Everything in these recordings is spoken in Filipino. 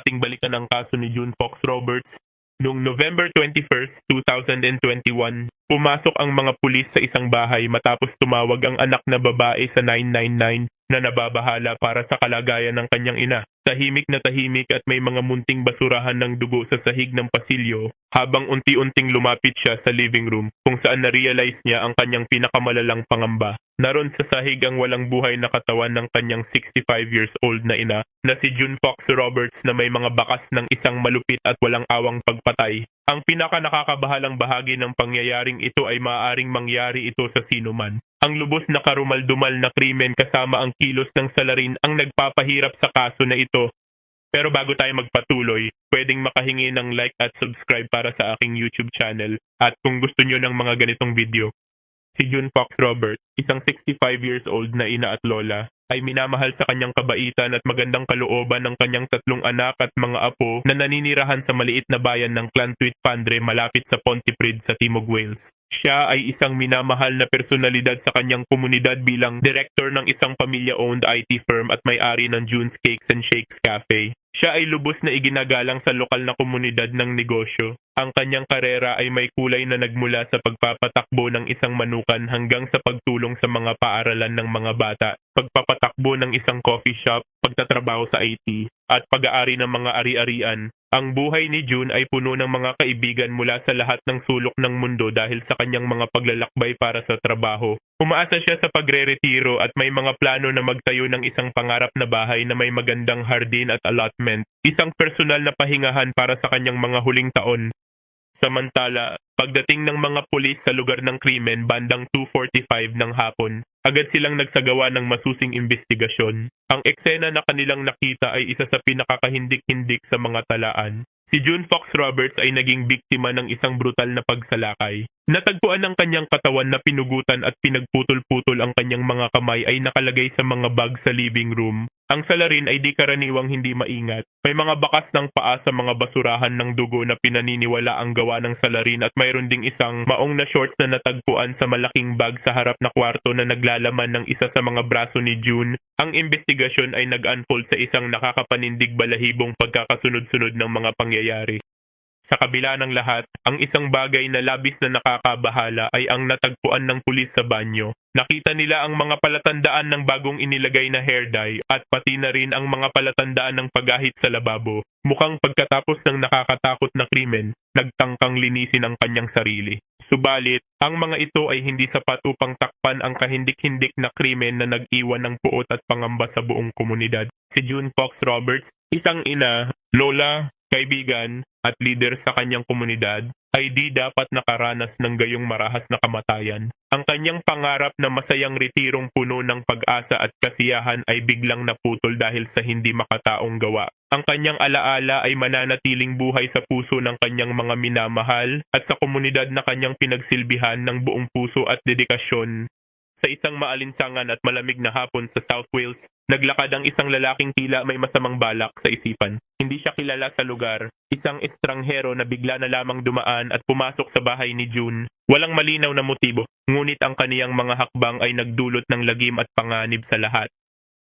ating balikan ang kaso ni June Fox Roberts. Noong November 21, 2021, pumasok ang mga pulis sa isang bahay matapos tumawag ang anak na babae sa 999 na nababahala para sa kalagayan ng kanyang ina. Tahimik na tahimik at may mga munting basurahan ng dugo sa sahig ng pasilyo habang unti-unting lumapit siya sa living room kung saan na-realize niya ang kanyang pinakamalalang pangamba. Naroon sa sahig ang walang buhay na katawan ng kanyang 65 years old na ina na si June Fox Roberts na may mga bakas ng isang malupit at walang awang pagpatay. Ang pinaka nakakabahalang bahagi ng pangyayaring ito ay maaaring mangyari ito sa sino man. Ang lubos na karumal-dumal na krimen kasama ang kilos ng salarin ang nagpapahirap sa kaso na ito. Pero bago tayo magpatuloy, pwedeng makahingi ng like at subscribe para sa aking YouTube channel at kung gusto nyo ng mga ganitong video. Si June Fox Robert, isang 65 years old na ina at lola, ay minamahal sa kanyang kabaitan at magandang kalooban ng kanyang tatlong anak at mga apo na naninirahan sa maliit na bayan ng Clantuit Pandre malapit sa Pontypridd sa Timog Wales. Siya ay isang minamahal na personalidad sa kanyang komunidad bilang director ng isang pamilya-owned IT firm at may-ari ng June's Cakes and Shakes Cafe. Siya ay lubos na iginagalang sa lokal na komunidad ng negosyo. Ang kanyang karera ay may kulay na nagmula sa pagpapatakbo ng isang manukan hanggang sa pagtulong sa mga paaralan ng mga bata, pagpapatakbo ng isang coffee shop, pagtatrabaho sa IT, at pag-aari ng mga ari-arian. Ang buhay ni June ay puno ng mga kaibigan mula sa lahat ng sulok ng mundo dahil sa kanyang mga paglalakbay para sa trabaho. Umaasa siya sa pagre-retiro at may mga plano na magtayo ng isang pangarap na bahay na may magandang hardin at allotment, isang personal na pahingahan para sa kanyang mga huling taon. Samantala, pagdating ng mga pulis sa lugar ng krimen bandang 2.45 ng hapon, agad silang nagsagawa ng masusing investigasyon. Ang eksena na kanilang nakita ay isa sa pinakakahindik-hindik sa mga talaan. Si June Fox Roberts ay naging biktima ng isang brutal na pagsalakay. Natagpuan ng kanyang katawan na pinugutan at pinagputol-putol ang kanyang mga kamay ay nakalagay sa mga bag sa living room. Ang salarin ay di karaniwang hindi maingat. May mga bakas ng paa sa mga basurahan ng dugo na pinaniniwala ang gawa ng salarin at mayroon ding isang maong na shorts na natagpuan sa malaking bag sa harap na kwarto na naglalaman ng isa sa mga braso ni June. Ang investigasyon ay nag-unfold sa isang nakakapanindig balahibong pagkakasunod-sunod ng mga pangyayari. Sa kabila ng lahat, ang isang bagay na labis na nakakabahala ay ang natagpuan ng pulis sa banyo. Nakita nila ang mga palatandaan ng bagong inilagay na hair dye at pati na rin ang mga palatandaan ng pagahit sa lababo. Mukhang pagkatapos ng nakakatakot na krimen, nagtangkang linisin ang kanyang sarili. Subalit, ang mga ito ay hindi sapat upang takpan ang kahindik-hindik na krimen na nag-iwan ng puot at pangamba sa buong komunidad. Si June Fox Roberts, isang ina, lola, kaibigan, at leader sa kanyang komunidad ay di dapat nakaranas ng gayong marahas na kamatayan. Ang kanyang pangarap na masayang retirong puno ng pag-asa at kasiyahan ay biglang naputol dahil sa hindi makataong gawa. Ang kanyang alaala ay mananatiling buhay sa puso ng kanyang mga minamahal at sa komunidad na kanyang pinagsilbihan ng buong puso at dedikasyon. Sa isang maalinsangan at malamig na hapon sa South Wales, naglakad ang isang lalaking tila may masamang balak sa isipan. Hindi siya kilala sa lugar, isang estranghero na bigla na lamang dumaan at pumasok sa bahay ni June. Walang malinaw na motibo, ngunit ang kaniyang mga hakbang ay nagdulot ng lagim at panganib sa lahat.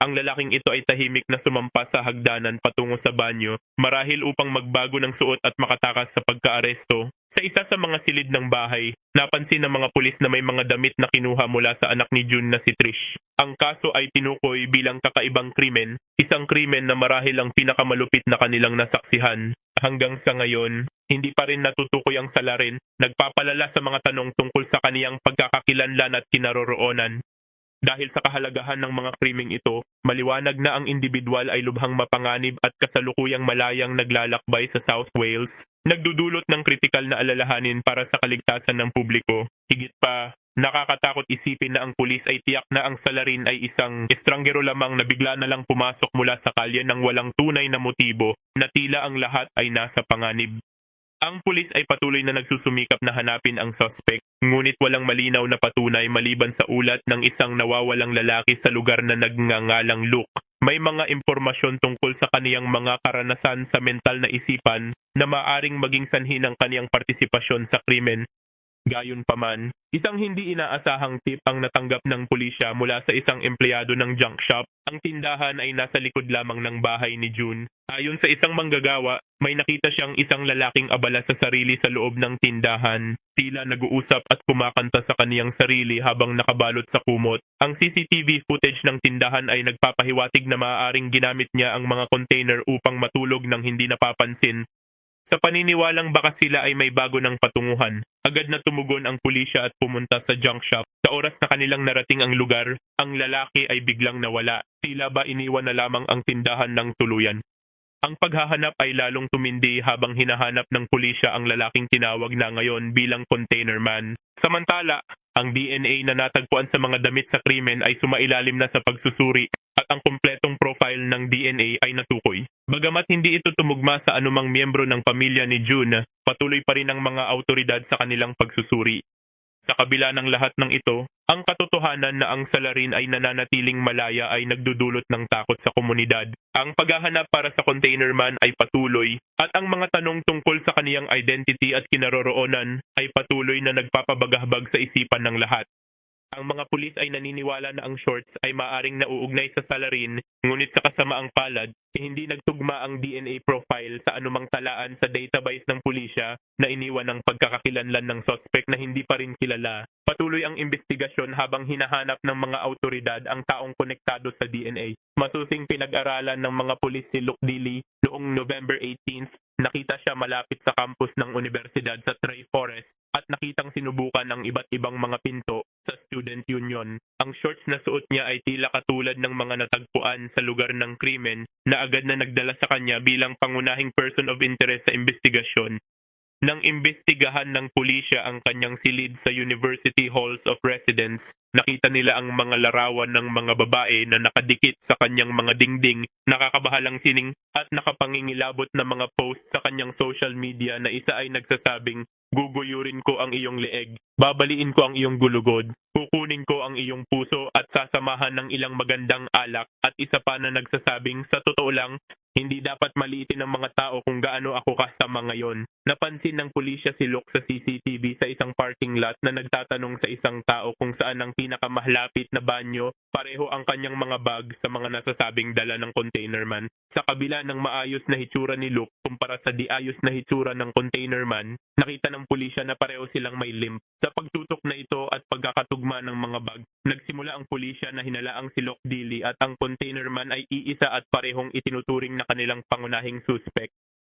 Ang lalaking ito ay tahimik na sumampas sa hagdanan patungo sa banyo marahil upang magbago ng suot at makatakas sa pagkaaresto. Sa isa sa mga silid ng bahay, napansin ng mga pulis na may mga damit na kinuha mula sa anak ni June na si Trish. Ang kaso ay tinukoy bilang kakaibang krimen, isang krimen na marahil ang pinakamalupit na kanilang nasaksihan. Hanggang sa ngayon, hindi pa rin natutukoy ang salarin, nagpapalala sa mga tanong tungkol sa kaniyang pagkakakilanlan at kinaroroonan. Dahil sa kahalagahan ng mga krimeng ito, maliwanag na ang individual ay lubhang mapanganib at kasalukuyang malayang naglalakbay sa South Wales, nagdudulot ng kritikal na alalahanin para sa kaligtasan ng publiko. Higit pa, nakakatakot isipin na ang pulis ay tiyak na ang salarin ay isang estranggero lamang na bigla na lang pumasok mula sa kalye ng walang tunay na motibo na tila ang lahat ay nasa panganib. Ang pulis ay patuloy na nagsusumikap na hanapin ang suspect, ngunit walang malinaw na patunay maliban sa ulat ng isang nawawalang lalaki sa lugar na nagngangalang Luke. May mga impormasyon tungkol sa kaniyang mga karanasan sa mental na isipan na maaring maging sanhi ng kaniyang partisipasyon sa krimen. Gayon paman, isang hindi inaasahang tip ang natanggap ng pulisya mula sa isang empleyado ng junk shop. Ang tindahan ay nasa likod lamang ng bahay ni June. Ayon sa isang manggagawa, may nakita siyang isang lalaking abala sa sarili sa loob ng tindahan. Tila nag-uusap at kumakanta sa kaniyang sarili habang nakabalot sa kumot. Ang CCTV footage ng tindahan ay nagpapahiwatig na maaaring ginamit niya ang mga container upang matulog ng hindi napapansin sa paniniwalang baka sila ay may bago ng patunguhan, agad na tumugon ang pulisya at pumunta sa junk shop. Sa oras na kanilang narating ang lugar, ang lalaki ay biglang nawala. Tila ba iniwan na lamang ang tindahan ng tuluyan. Ang paghahanap ay lalong tumindi habang hinahanap ng pulisya ang lalaking tinawag na ngayon bilang container man. Samantala, ang DNA na natagpuan sa mga damit sa krimen ay sumailalim na sa pagsusuri at ang kumpletong profile ng DNA ay natukoy. Bagamat hindi ito tumugma sa anumang miyembro ng pamilya ni June, patuloy pa rin ang mga autoridad sa kanilang pagsusuri. Sa kabila ng lahat ng ito, ang katotohanan na ang salarin ay nananatiling malaya ay nagdudulot ng takot sa komunidad. Ang paghahanap para sa container man ay patuloy at ang mga tanong tungkol sa kaniyang identity at kinaroroonan ay patuloy na nagpapabagahbag sa isipan ng lahat. Ang mga pulis ay naniniwala na ang shorts ay maaring nauugnay sa salarin, ngunit sa kasamaang palad, eh hindi nagtugma ang DNA profile sa anumang talaan sa database ng pulisya na iniwan ng pagkakakilanlan ng suspect na hindi pa rin kilala. Patuloy ang investigasyon habang hinahanap ng mga autoridad ang taong konektado sa DNA. Masusing pinag-aralan ng mga pulis si Luke Dili noong November 18th Nakita siya malapit sa campus ng universidad sa Trey Forest at nakitang sinubukan ang iba't ibang mga pinto sa student union. Ang shorts na suot niya ay tila katulad ng mga natagpuan sa lugar ng krimen na agad na nagdala sa kanya bilang pangunahing person of interest sa investigasyon. Nang imbestigahan ng pulisya ang kanyang silid sa University Halls of Residence, nakita nila ang mga larawan ng mga babae na nakadikit sa kanyang mga dingding, nakakabahalang sining at nakapangingilabot na mga post sa kanyang social media na isa ay nagsasabing, Guguyurin ko ang iyong leeg, babaliin ko ang iyong gulugod, kukunin ko ang iyong puso at sasamahan ng ilang magandang alak at isa pa na nagsasabing sa totoo lang, hindi dapat maliitin ng mga tao kung gaano ako kasama ngayon. Napansin ng pulisya si Luke sa CCTV sa isang parking lot na nagtatanong sa isang tao kung saan ang pinakamahlapit na banyo. Pareho ang kanyang mga bag sa mga nasasabing dala ng container man. Sa kabila ng maayos na hitsura ni Luke kumpara sa di ayos na hitsura ng container man, nakita ng pulisya na pareho silang may limp. Sa pagtutok na ito at pagkakatugma ng mga bag, nagsimula ang pulisya na hinalaang si Luke Dili at ang container man ay iisa at parehong itinuturing na kanilang pangunahing suspect.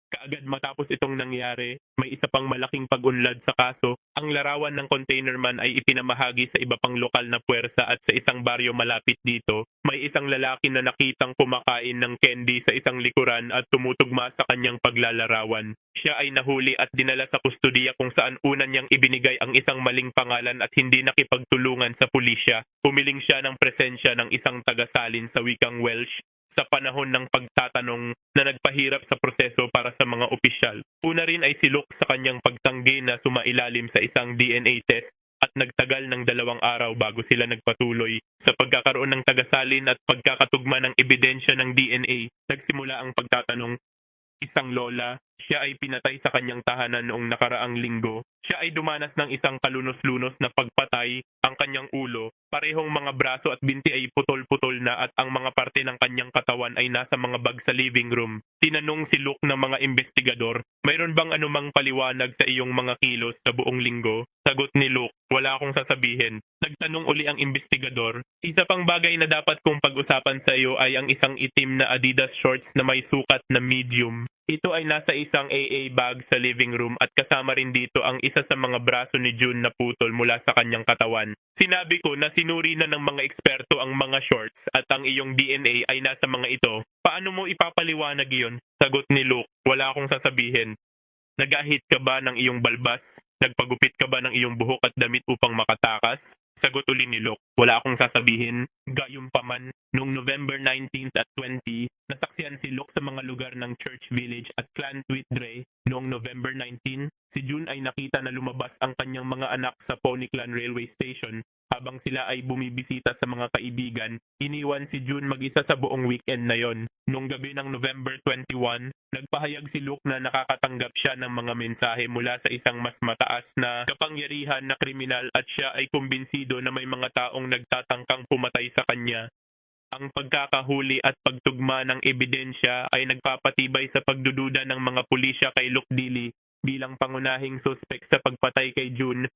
Kaagad matapos itong nangyari, may isa pang malaking pag-unlad sa kaso. Ang larawan ng container man ay ipinamahagi sa iba pang lokal na puwersa at sa isang baryo malapit dito, may isang lalaki na nakitang kumakain ng candy sa isang likuran at tumutugma sa kanyang paglalarawan. Siya ay nahuli at dinala sa kustudiya kung saan una niyang ibinigay ang isang maling pangalan at hindi nakipagtulungan sa pulisya. Pumiling siya ng presensya ng isang tagasalin sa wikang Welsh sa panahon ng pagtatanong na nagpahirap sa proseso para sa mga opisyal. Una rin ay si Luke sa kanyang pagtanggi na sumailalim sa isang DNA test at nagtagal ng dalawang araw bago sila nagpatuloy sa pagkakaroon ng tagasalin at pagkakatugma ng ebidensya ng DNA. Nagsimula ang pagtatanong, isang lola, siya ay pinatay sa kanyang tahanan noong nakaraang linggo. Siya ay dumanas ng isang kalunos-lunos na pagpatay ang kanyang ulo. Parehong mga braso at binti ay putol-putol na at ang mga parte ng kanyang katawan ay nasa mga bag sa living room. Tinanong si Luke ng mga investigador, mayroon bang anumang paliwanag sa iyong mga kilos sa buong linggo? Sagot ni Luke, wala akong sasabihin. Nagtanong uli ang investigador, isa pang bagay na dapat kong pag-usapan sa iyo ay ang isang itim na Adidas shorts na may sukat na medium. Ito ay nasa isang AA bag sa living room at kasama rin dito ang isa sa mga braso ni June na putol mula sa kanyang katawan. Sinabi ko na sinuri na ng mga eksperto ang mga shorts at ang iyong DNA ay nasa mga ito. Paano mo ipapaliwanag iyon? Sagot ni Luke, wala akong sasabihin. Nagahit ka ba ng iyong balbas? Nagpagupit ka ba ng iyong buhok at damit upang makatakas? Sagot uli ni Locke, wala akong sasabihin. Gayong paman, noong November 19th at 20, nasaksihan si Locke sa mga lugar ng Church Village at Clan Tweedray. Noong November 19, si June ay nakita na lumabas ang kanyang mga anak sa Pony Clan Railway Station. Habang sila ay bumibisita sa mga kaibigan, iniwan si June mag-isa sa buong weekend na yon. Nung gabi ng November 21, nagpahayag si Luke na nakakatanggap siya ng mga mensahe mula sa isang mas mataas na kapangyarihan na kriminal at siya ay kumbinsido na may mga taong nagtatangkang pumatay sa kanya. Ang pagkakahuli at pagtugma ng ebidensya ay nagpapatibay sa pagdududa ng mga pulisya kay Luke Dili bilang pangunahing suspek sa pagpatay kay June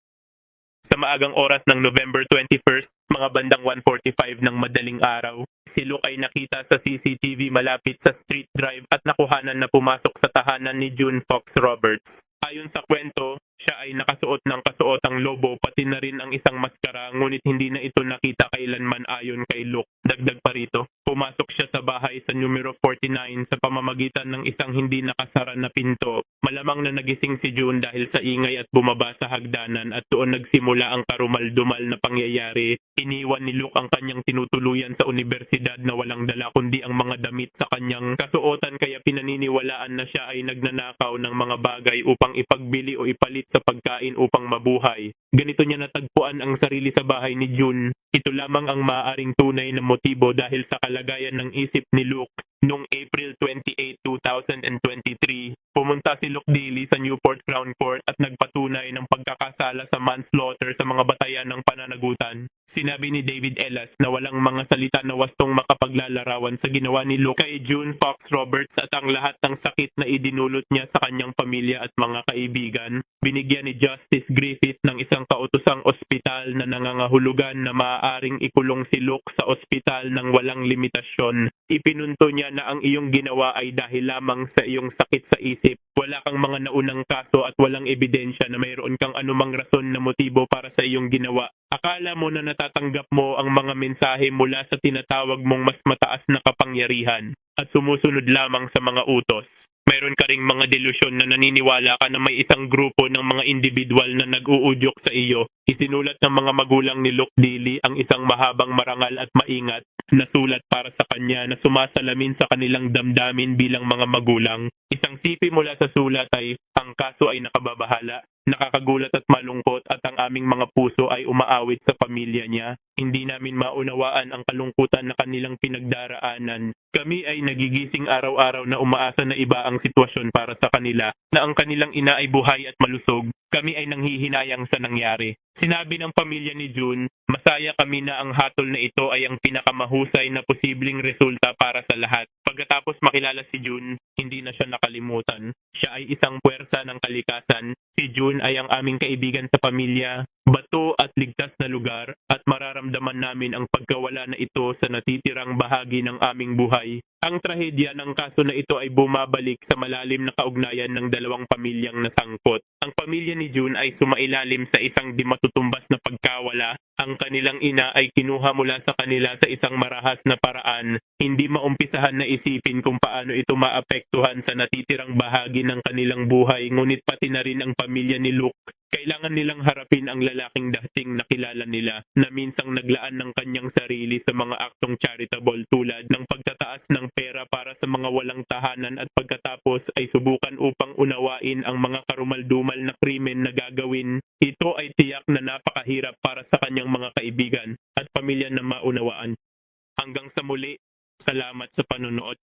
sa maagang oras ng November 21st, mga bandang 1.45 ng madaling araw, si Luke ay nakita sa CCTV malapit sa Street Drive at nakuhanan na pumasok sa tahanan ni June Fox Roberts. Ayon sa kwento, siya ay nakasuot ng kasuotang lobo pati na rin ang isang maskara ngunit hindi na ito nakita kailanman ayon kay Luke. Dagdag pa rito, pumasok siya sa bahay sa numero 49 sa pamamagitan ng isang hindi nakasara na pinto. Malamang na nagising si June dahil sa ingay at bumaba sa hagdanan at doon nagsimula ang karumal-dumal na pangyayari. Iniwan ni Luke ang kanyang tinutuluyan sa universidad na walang dala kundi ang mga damit sa kanyang kasuotan kaya pinaniniwalaan na siya ay nagnanakaw ng mga bagay upang ipagbili o ipalit sa pagkain upang mabuhay. Ganito niya natagpuan ang sarili sa bahay ni June. Ito lamang ang maaaring tunay na motibo dahil sa kalagayan ng isip ni Luke. Noong April 28, 2023, pumunta si Luke Daly sa Newport Crown Court at nagpatunay ng pagkakasala sa manslaughter sa mga batayan ng pananagutan. Sinabi ni David Ellis na walang mga salita na wastong makapaglalarawan sa ginawa ni Luke kay June Fox Roberts at ang lahat ng sakit na idinulot niya sa kanyang pamilya at mga kaibigan. Binigyan ni Justice Griffith ng isang kautosang ospital na nangangahulugan na maaaring ikulong si Luke sa ospital ng walang limitasyon. Ipinunto niya na ang iyong ginawa ay dahil lamang sa iyong sakit sa isip. Wala kang mga naunang kaso at walang ebidensya na mayroon kang anumang rason na motibo para sa iyong ginawa. Akala mo na natatanggap mo ang mga mensahe mula sa tinatawag mong mas mataas na kapangyarihan at sumusunod lamang sa mga utos. Mayroon ka ring mga delusyon na naniniwala ka na may isang grupo ng mga individual na nag-uudyok sa iyo. Isinulat ng mga magulang ni Luke Daly ang isang mahabang marangal at maingat na sulat para sa kanya na sumasalamin sa kanilang damdamin bilang mga magulang. Isang sipi mula sa sulat ay, ang kaso ay nakababahala, nakakagulat at malungkot at ang aming mga puso ay umaawit sa pamilya niya. Hindi namin maunawaan ang kalungkutan na kanilang pinagdaraanan. Kami ay nagigising araw-araw na umaasa na iba ang sitwasyon para sa kanila, na ang kanilang ina ay buhay at malusog. Kami ay nanghihinayang sa nangyari. Sinabi ng pamilya ni June, masaya kami na ang hatol na ito ay ang pinakamahusay na posibleng resulta para sa lahat. Pagkatapos makilala si June, hindi na siya nakalimutan. Siya ay isang puwersa ng kalikasan. Si June ay ang aming kaibigan sa pamilya, bato at ligtas na lugar at mararamdaman namin ang pagkawala na ito sa natitirang bahagi ng aming buhay. Ang trahedya ng kaso na ito ay bumabalik sa malalim na kaugnayan ng dalawang pamilyang nasangkot. Ang pamilya ni June ay sumailalim sa isang di matutumbas na pagkawala. Ang kanilang ina ay kinuha mula sa kanila sa isang marahas na paraan. Hindi maumpisahan na isipin kung paano ito maapektuhan sa natitirang bahagi ng kanilang buhay ngunit pati na rin ang pamilya ni Luke kailangan nilang harapin ang lalaking dating nakilala nila na minsang naglaan ng kanyang sarili sa mga aktong charitable tulad ng pagtataas ng pera para sa mga walang tahanan at pagkatapos ay subukan upang unawain ang mga karumaldumal na krimen na gagawin. Ito ay tiyak na napakahirap para sa kanyang mga kaibigan at pamilya na maunawaan. Hanggang sa muli, salamat sa panonood.